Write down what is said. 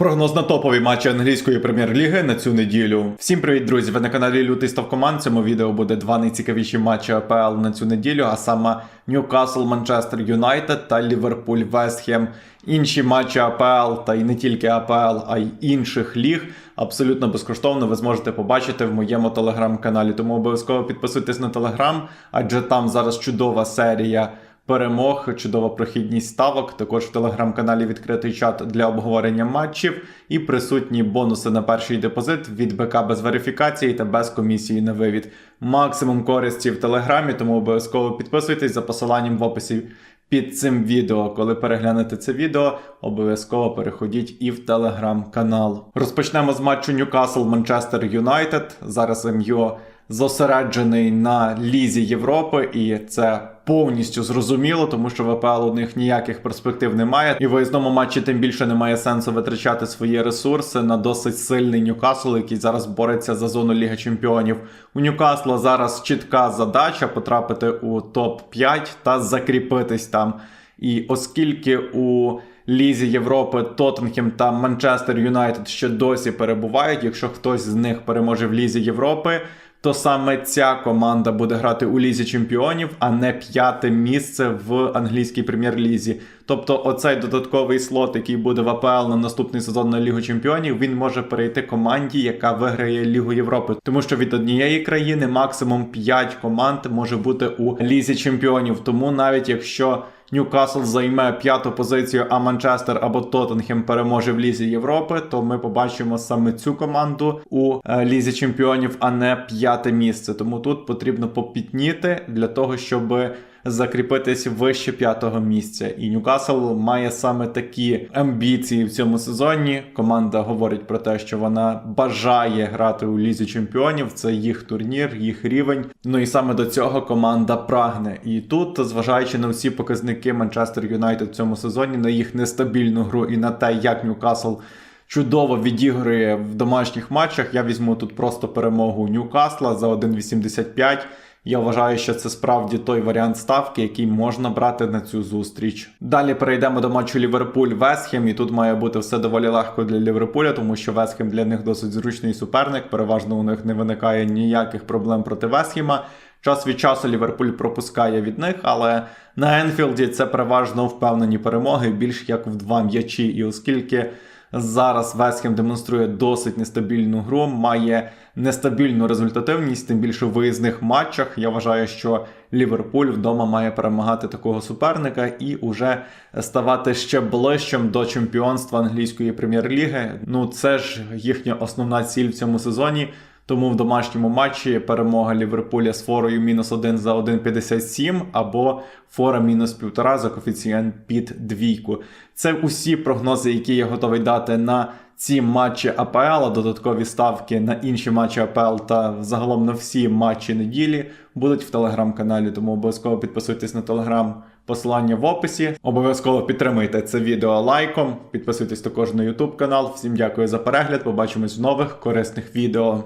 Прогноз на топові матчі англійської прем'єр-ліги на цю неділю. Всім привіт, друзі! Ви на каналі Лютий Ставкоманд. В цьому відео буде два найцікавіші матчі АПЛ на цю неділю, а саме Ньюкасл, Манчестер Юнайтед та Ліверпуль Вестхем. Інші матчі АПЛ та й не тільки АПЛ, а й інших ліг абсолютно безкоштовно ви зможете побачити в моєму телеграм-каналі. Тому обов'язково підписуйтесь на телеграм, адже там зараз чудова серія перемог, чудова прохідність ставок. Також в телеграм-каналі відкритий чат для обговорення матчів і присутні бонуси на перший депозит від БК без верифікації та без комісії на вивід. Максимум користі в телеграмі, тому обов'язково підписуйтесь за посиланням в описі. Під цим відео, коли переглянете це відео, обов'язково переходіть і в телеграм-канал. Розпочнемо з матчу Ньюкасл Манчестер Юнайтед. Зараз МЮ зосереджений на Лізі Європи, і це повністю зрозуміло, тому що в АПЛ у них ніяких перспектив немає. І в виїзному матчі тим більше немає сенсу витрачати свої ресурси на досить сильний Ньюкасл, який зараз бореться за зону Ліги Чемпіонів. У Ньюкасла зараз чітка задача потрапити у топ-5 та закріпитись там. І оскільки у Лізі Європи Тоттенхем та Манчестер Юнайтед ще досі перебувають, якщо хтось з них переможе в Лізі Європи, то саме ця команда буде грати у Лізі Чемпіонів, а не п'яте місце в англійській прем'єр-лізі. Тобто, оцей додатковий слот, який буде в АПЛ на наступний сезон на Лігу Чемпіонів, він може перейти команді, яка виграє Лігу Європи. Тому що від однієї країни максимум 5 команд може бути у Лізі Чемпіонів. Тому навіть якщо Ньюкасл займе п'яту позицію, а Манчестер або Тоттенхем переможе в Лізі Європи, то ми побачимо саме цю команду у е, Лізі Чемпіонів, а не п'яте місце. Тому тут потрібно попітніти для того, щоб закріпитись вище п'ятого місця. І Ньюкасл має саме такі амбіції в цьому сезоні. Команда говорить про те, що вона бажає грати у Лізі Чемпіонів. Це їх турнір, їх рівень. Ну і саме до цього команда прагне. І тут, зважаючи на всі показники Манчестер Юнайтед в цьому сезоні, на їх нестабільну гру і на те, як Ньюкасл. Чудово відігрує в домашніх матчах. Я візьму тут просто перемогу Ньюкасла за 1,85. Я вважаю, що це справді той варіант ставки, який можна брати на цю зустріч. Далі перейдемо до матчу Ліверпуль-Весхем, і тут має бути все доволі легко для Ліверпуля, тому що Весхем для них досить зручний суперник. Переважно у них не виникає ніяких проблем проти Весхема. Час від часу Ліверпуль пропускає від них, але на Енфілді це переважно впевнені перемоги, більш як в два м'ячі. І оскільки Зараз Весхем демонструє досить нестабільну гру, має нестабільну результативність, тим більше в виїзних матчах. Я вважаю, що Ліверпуль вдома має перемагати такого суперника і уже ставати ще ближчим до чемпіонства англійської прем'єр-ліги. Ну це ж їхня основна ціль в цьому сезоні. Тому в домашньому матчі перемога Ліверпуля з форою мінус 1 за 1,57 або фора мінус 1,5 за коефіцієнт під двійку. Це усі прогнози, які я готовий дати на ці матчі АПЛ, додаткові ставки на інші матчі АПЛ та загалом на всі матчі неділі будуть в телеграм-каналі. Тому обов'язково підписуйтесь на телеграм. Посилання в описі. Обов'язково підтримуйте це відео лайком. Підписуйтесь також на YouTube канал. Всім дякую за перегляд. Побачимось в нових корисних відео.